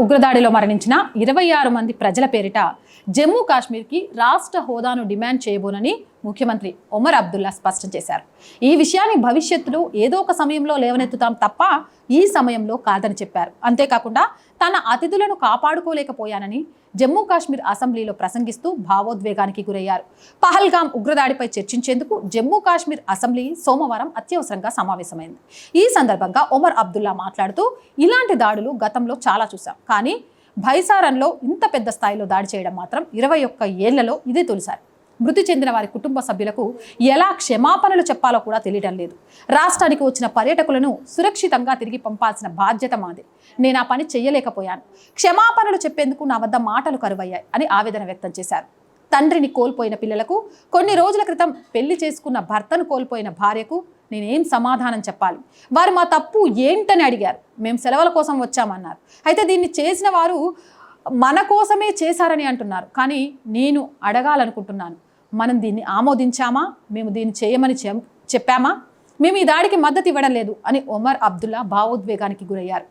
ఉగ్రదాడిలో మరణించిన ఇరవై ఆరు మంది ప్రజల పేరిట జమ్మూ కాశ్మీర్కి రాష్ట్ర హోదాను డిమాండ్ చేయబోనని ముఖ్యమంత్రి ఒమర్ అబ్దుల్లా స్పష్టం చేశారు. ఈ విషయాన్ని భవిష్యత్తులో ఏదో ఒక సమయంలో లేవనెత్తుతాం తప్ప ఈ సమయంలో కాదని చెప్పారు. అంతేకాకుండా తన అతిథులను కాపాడుకోలేకపోయానని జమ్మూ కాశ్మీర్ అసెంబ్లీలో ప్రసంగిస్తూ భావోద్వేగానికి గురయ్యారు. పహల్గాం ఉగ్రదాడిపై చర్చించేందుకు జమ్మూ కాశ్మీర్ అసెంబ్లీ సోమవారం అత్యవసరంగా సమావేశమైంది. ఈ సందర్భంగా ఒమర్ అబ్దుల్లా మాట్లాడుతూ ఇలాంటి దాడులు గతంలో చాలా చూశాం. కానీ భైసారంలో ఇంత పెద్ద స్థాయిలో దాడి చేయడం మాత్రం ఇరవై ఒక్క ఏళ్ళలో ఇదే తొలిసారి. మృతి చెందిన వారి కుటుంబ సభ్యులకు ఎలా క్షమాపణలు చెప్పాలో కూడా తెలియడం లేదు. రాష్ట్రానికి వచ్చిన పర్యాటకులను సురక్షితంగా తిరిగి పంపాల్సిన బాధ్యత మాది. నేను ఆ పని చేయలేకపోయాను క్షమాపణలు చెప్పేందుకు నా వద్ద మాటలు కరువయ్యాయి అని ఆవేదన వ్యక్తం చేశారు. తండ్రిని కోల్పోయిన పిల్లలకు కొన్ని రోజుల క్రితం పెళ్ళి చేసుకున్న భర్తను కోల్పోయిన భార్యకు నేనేం సమాధానం చెప్పాలి? వారు మా తప్పు ఏంటని అడిగారు. మేము సెలవుల కోసం వచ్చామన్నారు. అయితే దీన్ని చేసిన వారు మన కోసమే చేశారని అంటున్నారు. కానీ నేను అడగాలనుకుంటున్నాను. మనం దీన్ని ఆమోదించామా? మేము దీన్ని చేయమని చెప్పామా? మేము ఈ దాడికి మద్దతు ఇవ్వడం లేదు అని ఒమర్ అబ్దుల్లా భావోద్వేగానికి గురయ్యారు.